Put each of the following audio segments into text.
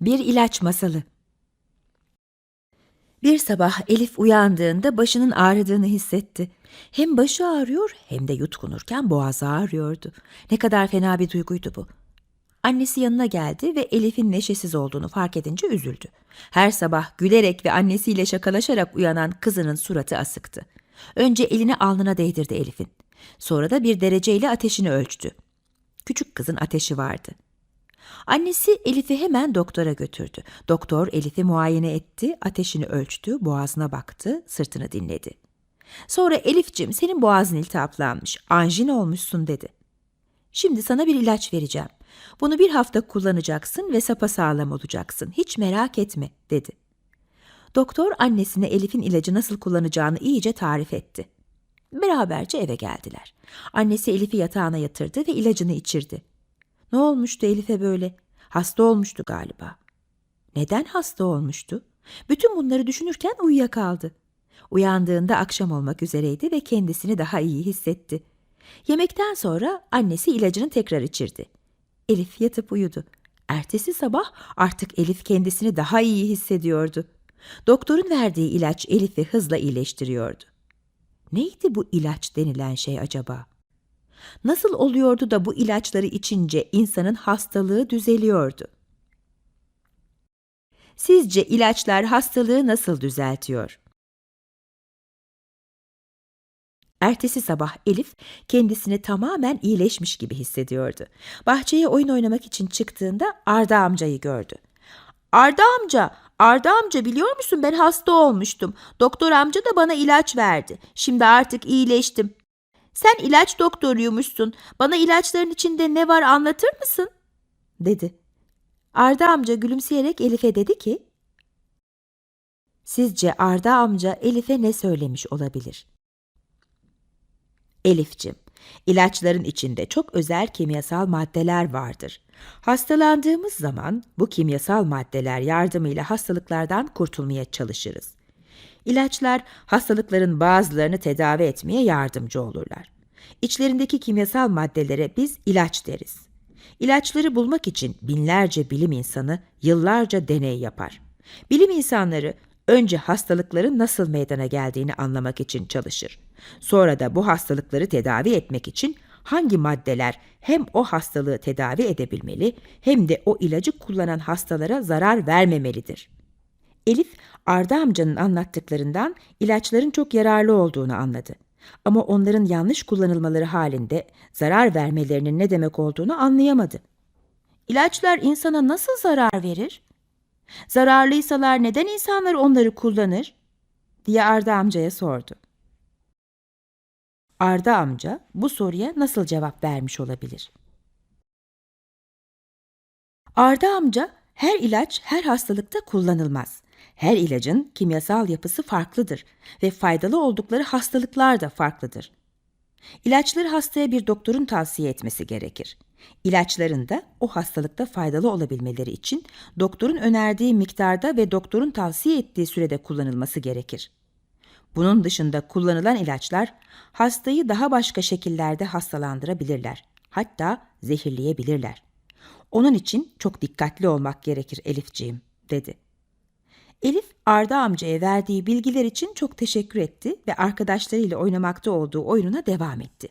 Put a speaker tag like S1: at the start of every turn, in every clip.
S1: Bir ilaç masalı. Bir sabah Elif uyandığında başının ağrıdığını hissetti. Hem başı ağrıyor hem de yutkunurken boğazı ağrıyordu. Ne kadar fena bir duyguydu bu. Annesi yanına geldi ve Elif'in neşesiz olduğunu fark edince üzüldü. Her sabah gülerek ve annesiyle şakalaşarak uyanan kızının suratı asıktı. Önce elini alnına değdirdi Elif'in. Sonra da bir dereceyle ateşini ölçtü. Küçük kızın ateşi vardı. Annesi Elif'i hemen doktora götürdü. Doktor Elif'i muayene etti, ateşini ölçtü, boğazına baktı, sırtını dinledi. Sonra Elif'cim senin boğazın iltihaplanmış, anjin olmuşsun dedi. Şimdi sana bir ilaç vereceğim. Bunu bir hafta kullanacaksın ve sapasağlam olacaksın. Hiç merak etme dedi. Doktor annesine Elif'in ilacı nasıl kullanacağını iyice tarif etti. Beraberce eve geldiler. Annesi Elif'i yatağına yatırdı ve ilacını içirdi. Ne olmuştu Elif'e böyle? Hasta olmuştu galiba. Neden hasta olmuştu? Bütün bunları düşünürken uyuyakaldı. Uyandığında akşam olmak üzereydi ve kendisini daha iyi hissetti. Yemekten sonra annesi ilacını tekrar içirdi. Elif yatıp uyudu. Ertesi sabah artık Elif kendisini daha iyi hissediyordu. Doktorun verdiği ilaç Elif'i hızla iyileştiriyordu. Neydi bu ilaç denilen şey acaba? Nasıl oluyordu da bu ilaçları içince insanın hastalığı düzeliyordu? Sizce ilaçlar hastalığı nasıl düzeltiyor? Ertesi sabah Elif kendisini tamamen iyileşmiş gibi hissediyordu. Bahçeye oyun oynamak için çıktığında Arda amcayı gördü. Arda amca, Arda amca biliyor musun ben hasta olmuştum. Doktor amca da bana ilaç verdi. Şimdi artık iyileştim. Sen ilaç doktoruymuşsun. Bana ilaçların içinde ne var anlatır mısın? dedi. Arda amca gülümseyerek Elif'e dedi ki, Sizce Arda amca Elif'e ne söylemiş olabilir? Elif'cim, ilaçların içinde çok özel kimyasal maddeler vardır. Hastalandığımız zaman bu kimyasal maddeler yardımıyla hastalıklardan kurtulmaya çalışırız. İlaçlar hastalıkların bazılarını tedavi etmeye yardımcı olurlar. İçlerindeki kimyasal maddelere biz ilaç deriz. İlaçları bulmak için binlerce bilim insanı yıllarca deney yapar. Bilim insanları önce hastalıkların nasıl meydana geldiğini anlamak için çalışır. Sonra da bu hastalıkları tedavi etmek için hangi maddeler hem o hastalığı tedavi edebilmeli hem de o ilacı kullanan hastalara zarar vermemelidir. Elif, Arda amcanın anlattıklarından ilaçların çok yararlı olduğunu anladı. Ama onların yanlış kullanılmaları halinde zarar vermelerinin ne demek olduğunu anlayamadı. İlaçlar insana nasıl zarar verir? Zararlıysalar neden insanlar onları kullanır? diye Arda amcaya sordu. Arda amca bu soruya nasıl cevap vermiş olabilir? Arda amca her ilaç her hastalıkta kullanılmaz. Her ilacın kimyasal yapısı farklıdır ve faydalı oldukları hastalıklar da farklıdır. İlaçları hastaya bir doktorun tavsiye etmesi gerekir. İlaçların da o hastalıkta faydalı olabilmeleri için doktorun önerdiği miktarda ve doktorun tavsiye ettiği sürede kullanılması gerekir. Bunun dışında kullanılan ilaçlar hastayı daha başka şekillerde hastalandırabilirler. Hatta zehirleyebilirler. Onun için çok dikkatli olmak gerekir Elifciğim, dedi. Elif, Arda amcaya verdiği bilgiler için çok teşekkür etti ve arkadaşlarıyla oynamakta olduğu oyununa devam etti.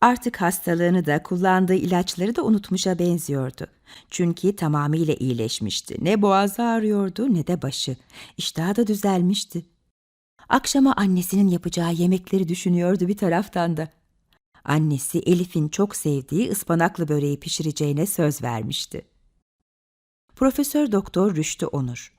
S1: Artık hastalığını da kullandığı ilaçları da unutmuşa benziyordu. Çünkü tamamıyla iyileşmişti. Ne boğazı ağrıyordu ne de başı. İştahı da düzelmişti. Akşama annesinin yapacağı yemekleri düşünüyordu bir taraftan da. Annesi Elif'in çok sevdiği ıspanaklı böreği pişireceğine söz vermişti. Profesör Doktor Rüştü Onur